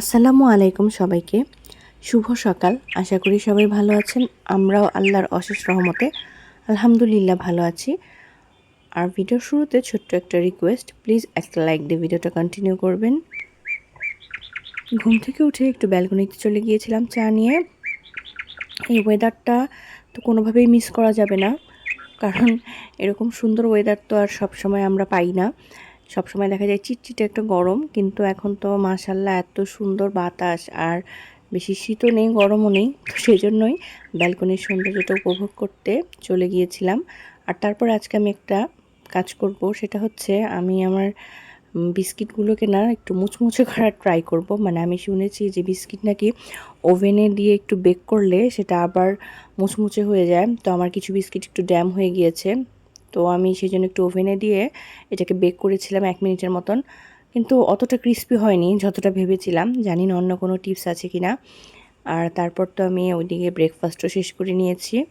আসসালামু আলাইকুম সবাইকে। শুভ সকাল। আশা করি সবাই ভালো আছেন। আমরাও আল্লাহর অশেষ রহমতে আলহামদুলিল্লাহ ভালো আছি। আর ভিডিওর শুরুতে ছোট্ট একটা রিকোয়েস্ট প্লিজ একটা লাইক দিয়ে ভিডিওটা কন্টিনিউ করবেন। ঘুম থেকে উঠে একটু ব্যালকনিতে চলে গিয়েছিলাম চা নিয়ে। এই ওয়েদারটা তো কোনোভাবেই মিস করা যাবে না। কারণ এরকম সুন্দর ওয়েদার তো আর সব সময় আমরা পাই না। সব সময় দেখা যায় চিটচিটে একটা গরম, কিন্তু এখন তো মাশাল্লাহ এত সুন্দর বাতাস আর বেশি শীতও নেই, গরমও নেই। তো সেই জন্যই ব্যালকনির সৌন্দর্যটা উপভোগ করতে চলে গিয়েছিলাম। আর তারপর আজকে আমি একটা কাজ করব, সেটা হচ্ছে আমি আমার বিস্কিটগুলোকে না একটু মুচমুচে করার ট্রাই করব। মানে আমি শুনেছি যে বিস্কিট নাকি ওভেনে দিয়ে একটু বেক করলে সেটা আবার মুচমুচে হয়ে যায়। তো আমার কিছু বিস্কিট একটু ড্যাম হয়ে গিয়েছে। তো আমি সেই জন্য একটু ওভেনে দিয়ে এটাকে বেক করেছিলাম এক মিনিটের মতন। কিন্তু অতটা ক্রিস্পি হয়নি, যতটা ভেবেছিলাম। জানি না অন্য কোনো টিপস আছে কি না আর তারপর তো আমি ওইদিকে ব্রেকফাস্টও শেষ করে নিয়েছি।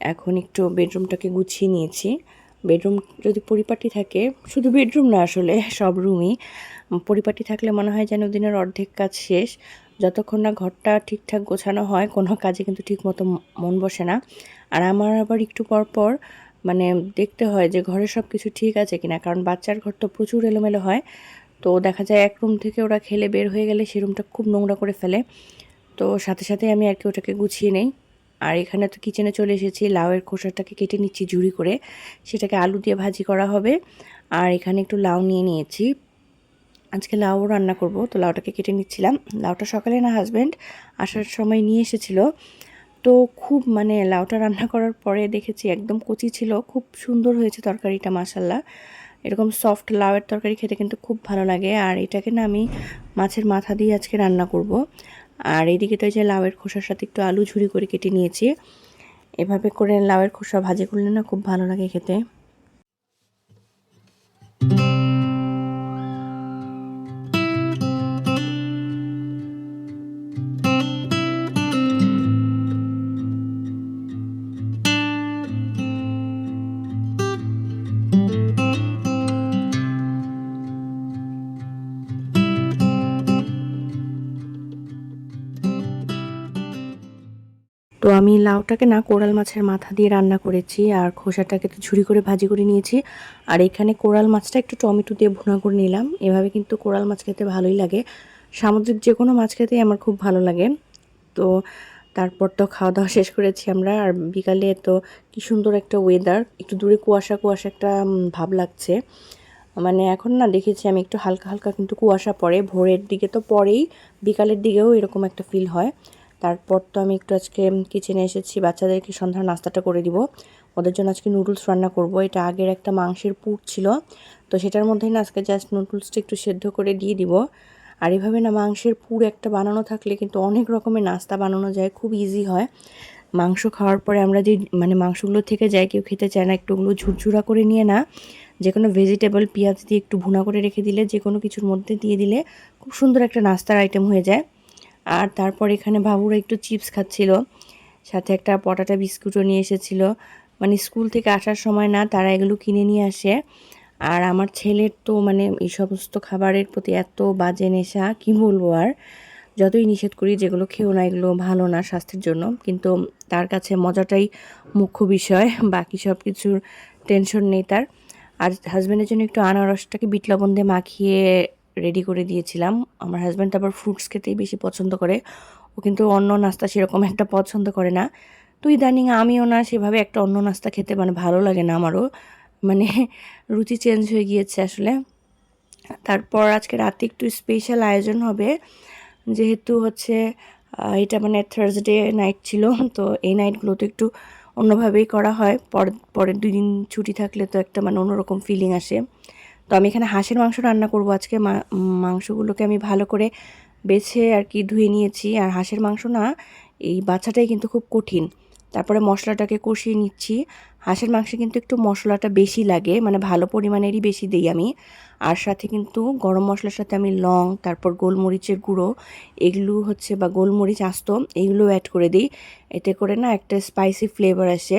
এখন একটু বেডরুমটাকে গুছিয়ে নিয়েছি। বেডরুম যদি পরিপাটি থাকে, শুধু বেডরুম না আসলে, সব রুমই। পরিপাটি থাকলে মনে হয় যেন দিনের অর্ধেক কাজ শেষ। যতক্ষণ না ঘরটা ঠিকঠাক গোছানো হয়, কোনো কাজে কিন্তু ঠিকমতো ম- মন বসে না। আর আমার আবার একটু পর পর মানে দেখতে হয় যে ঘরে সব কিছু ঠিক আছে কিনা, কারণ বাচ্চার ঘর তো প্রচুর এলোমেলো হয়। তো দেখা যায় এক রুম থেকে ওরা খেলে বের হয়ে গেলে সে রুমটা খুব নোংরা করে ফেলে। তো সাথে সাথে আমি আর কি ওটাকে গুছিয়ে নেই। আর এখানে তো কিচেনে চলে এসেছি, লাউয়ের খোসাটাকে কেটে নিচ্ছি ঝুড়ি করে। সেটাকে আলু দিয়ে ভাজি করা হবে। আর এখানে একটু লাউ নিয়ে নিয়েছি। আজকে লাউ রান্না করব, তো লাউটাকে কেটে নিচ্ছিলাম। লাউটা সকালে না হাজব্যান্ড আসার সময় নিয়ে এসেছিল। তো খুব মানে লাউটা রান্না করার পরে দেখেছি একদম কচি ছিল, খুব সুন্দর হয়েছে তরকারিটা মাসাল্লাহ এরকম সফট লাউয়ের তরকারি খেতে কিন্তু খুব ভালো লাগে। আর এটাকে না আমি মাছের মাথা দিয়ে আজকে রান্না করব। আর এদিকে তো যে লাউয়ের খোসার সাথে একটু আলু ঝুড়ি করে কেটে নিয়েছি। এভাবে করে লাউয়ের খোসা ভাজি করলে না খুব ভালো লাগে খেতে। তো আমি লাউটাকে না কোরাল মাছের মাথা দিয়ে রান্না করেছি আর খোসাটাকে তো ঝুরি করে ভাজি করে নিয়েছি। আর এখানে কোরাল মাছটা একটু টমেটো দিয়ে ভুনা করে নিলাম। এভাবে কিন্তু কোরাল মাছ খেতে ভালোই লাগে। সামুদ্রিক যে কোনো মাছ খেতেই আমার খুব ভালো লাগে। তো তারপর তো খাওয়া দাওয়া শেষ করেছি আমরা। আর বিকালে তো কি সুন্দর একটা ওয়েদার একটু দূরে কুয়াশা কুয়াশা একটা ভাব লাগছে। মানে এখন না দেখেছি আমি একটু হালকা হালকা কিন্তু কুয়াশা পড়ে। ভোরের দিকে তো পরেই বিকালের দিকেও এরকম একটা ফিল হয়। তারপর তো আমি একটু আজকে কিচেনে এসেছি, বাচ্চাদেরকে সন্ধ্যার নাস্তাটা করে দিব। ওদের জন্য আজকে নুডলস রান্না করব। এটা আগের একটা মাংসের পুর ছিল, তো সেটার মধ্যেই না আজকে জাস্ট নুডলসটা একটু সেদ্ধ করে দিয়ে দিব। আর এভাবে না মাংসের পুর একটা বানানো থাকলে কিন্তু অনেক রকমের নাস্তা বানানো যায়, খুব ইজি হয়। মাংস খাওয়ার পরে আমরা যে মানে মাংসগুলো থেকে যাই কেউ খেতে চায় না, একটু ওগুলো ঝুরঝুরা করে নিয়ে না যে কোনো ভেজিটেবল পেঁয়াজ দিয়ে একটু ভুনা করে রেখে দিলে যে কোনো কিছুর মধ্যে দিয়ে দিলে খুব সুন্দর একটা নাস্তার আইটেম হয়ে যায়। আর তারপর এখানে বাবুরা একটু চিপস খাচ্ছিল, সাথে একটা পটাটা বিস্কুটও নিয়ে এসেছিল। মানে স্কুল থেকে আসার সময় না, তারা এগুলো কিনে নিয়ে আসে। আর আমার ছেলের তো মানে এই সমস্ত খাবারের প্রতি এত বাজে নেশা, কি বলব আর? যতই নিষেধ করি, যেগুলো খেও না, এগুলো ভালো না স্বাস্থ্যের জন্য। কিন্তু তার কাছে মজাটাই মুখ্য বিষয়, বাকি সব কিছুর টেনশন নেই তার। আর হাজব্যান্ডের জন্য একটু আনারসটাকে বিট লবণ দিয়ে মাখিয়ে রেডি করে দিয়েছিলাম। আমার হাজব্যান্ড আবার ফ্রুটস খেতেই বেশি পছন্দ করে। ও কিন্তু অন্য নাস্তা সেরকম একটা পছন্দ করে না। তো ইদানিং আমিও না সেভাবে একটা অন্য নাস্তা খেতে মানে ভালো লাগে না আমারও। মানে রুচি চেঞ্জ হয়ে গিয়েছে আসলে। তারপর আজকে রাতে একটু স্পেশাল আয়োজন হবে। যেহেতু হচ্ছে এটা মানে থার্সডে নাইট ছিল, তো এই নাইটগুলো তো একটু অন্যভাবেই করা হয়। পর, পরের দুই দিন ছুটি থাকলে তো একটা মানে অন্যরকম ফিলিং আসে। তো আমি এখানে হাঁসের মাংস রান্না করব আজকে। মাংসগুলোকে আমি ভালো করে বেছে আর কি ধুয়ে নিয়েছি। আর হাঁসের মাংস না, এই বাচ্চাটাই কিন্তু খুব কঠিন। তারপরে মশলাটাকে কষিয়ে নিচ্ছি। হাঁসের মাংসে কিন্তু একটু মশলাটা বেশি লাগে মানে ভালো পরিমাণেরই বেশি দিই আমি। আর সাথে কিন্তু গরম মশলার সাথে আমি লং, তারপর গোলমরিচের গুঁড়ো, এগুলো হচ্ছে বা গোলমরিচ আস্ত, এগুলো অ্যাড করে দিই। এতে করে না একটা স্পাইসি ফ্লেভার আসে।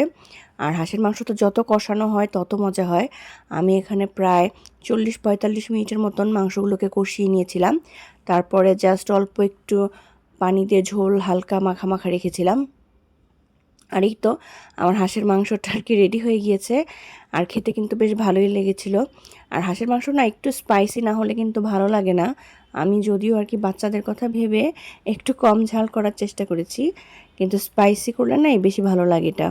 আর হাঁসের মাংস তো যত কষানো হয়, তত মজা হয়। আমি এখানে প্রায় চল্লিশ পঁয়তাল্লিশ মিনিটের মতন মাংসগুলোকে কষিয়ে নিয়েছিলাম। তারপরে জাস্ট অল্প একটু পানি দিয়ে ঝোল হালকা মাখা মাখা রেখেছিলাম। আর এই তো, আমার হাঁসের মাংসটা আর কি রেডি হয়ে গিয়েছে। আর খেতে কিন্তু বেশ ভালোই লেগেছিল। আর হাঁসের মাংস না একটু স্পাইসি না হলে কিন্তু ভালো লাগে না। আমি যদিও আর কি বাচ্চাদের কথা ভেবে একটু কম ঝাল করার চেষ্টা করেছি, কিন্তু স্পাইসি করলে না বেশি ভালো লাগে এটা।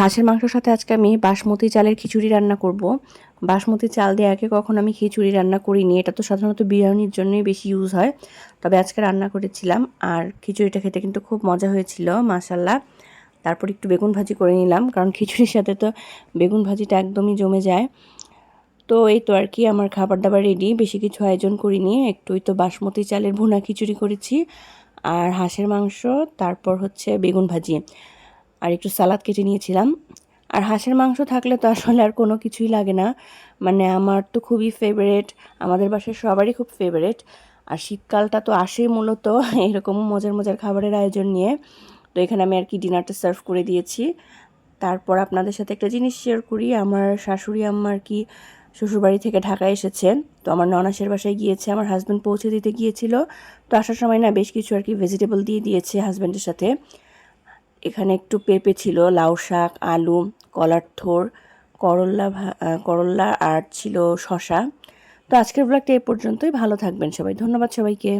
হাঁসের মাংসের সাথে আজকে আমি বাসমতি চালের খিচুড়ি রান্না করব। বাসমতি চাল দিয়ে আগে কখন আমি খিচুড়ি রান্না করিনি। এটা তো সাধারণত বিরিয়ানির জন্যই বেশি ইউজ হয়। তবে আজকে রান্না করেছিলাম আর খিচুড়িটা খেতে কিন্তু খুব মজা হয়েছিল মাসাল্লাহ তারপর একটু বেগুন ভাজি করে নিলাম, কারণ খিচুড়ির সাথে তো বেগুন ভাজিটা একদমই জমে যায়। তো এই তো আর কি, আমার খাবার দাবার রেডি বেশি কিছু আয়োজন করিনি। একটু ওই তো বাসমতি চালের ভুনা খিচুড়ি করেছি। আর হাঁসের মাংস, তারপর হচ্ছে বেগুন ভাজি। আর একটু সালাদ কেটে নিয়েছিলাম। আর হাঁসের মাংস থাকলে তো আসলে আর কোনো কিছুই লাগে না। মানে আমার তো খুবই ফেভারেট আমাদের বাসায় সবারই খুব ফেভারেট আর শীতকালটা তো আসেই মূলত এরকম মজার মজার খাবারের আয়োজন নিয়ে। তো এখানে আমি আর কি ডিনারটা সার্ভ করে দিয়েছি। তারপর আপনাদের সাথে একটা জিনিস শেয়ার করি। আমার শাশুড়ি আম্মা আর কি শ্বশুরবাড়ি থেকে ঢাকায় এসেছেন তো আমার ননাসের বাসায় গিয়েছে, আমার হাজব্যান্ড পৌঁছে দিতে গিয়েছিল। তো আসার সময় না বেশ কিছু আর কি ভেজিটেবল দিয়ে দিয়েছে হাজব্যান্ডের সাথে। এখানে একটু পেঁপে ছিল, লাউ শাক, আলু, কলার থোর, করল্লা করল্লা আর ছিল শশা তো আজকের ব্লগটা এ পর্যন্তই, ভালো থাকবেন সবাই, ধন্যবাদ সবাইকে।